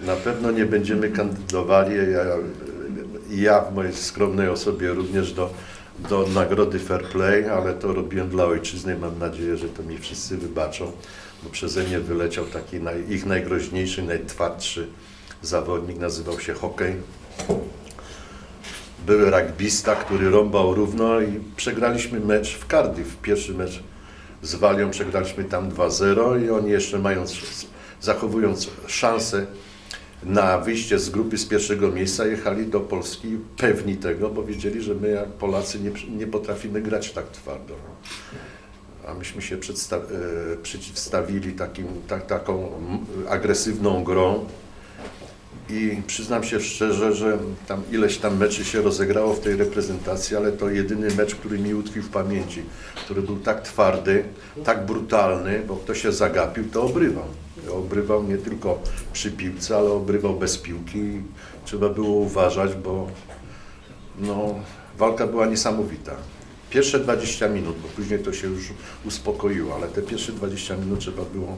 Na pewno nie będziemy kandydowali, ja, ja w mojej skromnej osobie również do, do nagrody Fair Play, ale to robiłem dla ojczyzny. Mam nadzieję, że to mi wszyscy wybaczą, bo przeze mnie wyleciał taki naj, ich najgroźniejszy, najtwardszy zawodnik, nazywał się Hokej. Były rugbista, który rąbał równo i przegraliśmy mecz w Cardiff. Pierwszy mecz z Walią przegraliśmy tam 2-0 i oni jeszcze mając, zachowując szansę na wyjście z grupy z pierwszego miejsca jechali do Polski pewni tego, bo wiedzieli, że my jak Polacy nie, nie potrafimy grać tak twardo. A myśmy się e, przeciwstawili takim, tak, taką agresywną grą i przyznam się szczerze, że tam ileś tam meczy się rozegrało w tej reprezentacji, ale to jedyny mecz, który mi utkwił w pamięci, który był tak twardy, tak brutalny, bo kto się zagapił, to obrywał. Obrywał nie tylko przy piłce, ale obrywał bez piłki. Trzeba było uważać, bo no, walka była niesamowita. Pierwsze 20 minut, bo później to się już uspokoiło, ale te pierwsze 20 minut trzeba było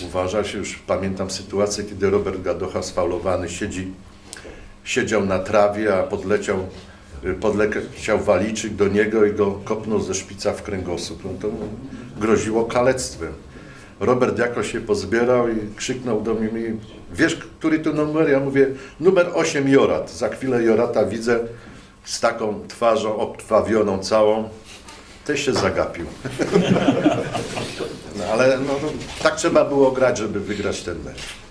uważać. Już pamiętam sytuację, kiedy Robert Gadocha sfaulowany siedzi, siedział na trawie, a podleciał, podleciał waliczyk do niego i go kopnął ze szpica w kręgosłup. No to groziło kalectwem. Robert jakoś się pozbierał i krzyknął do mnie, wiesz, który to numer? Ja mówię, numer 8 Jorat. Za chwilę Jorata widzę z taką twarzą obtwawioną całą. Też się zagapił. Ale no, no, tak trzeba było grać, żeby wygrać ten mecz.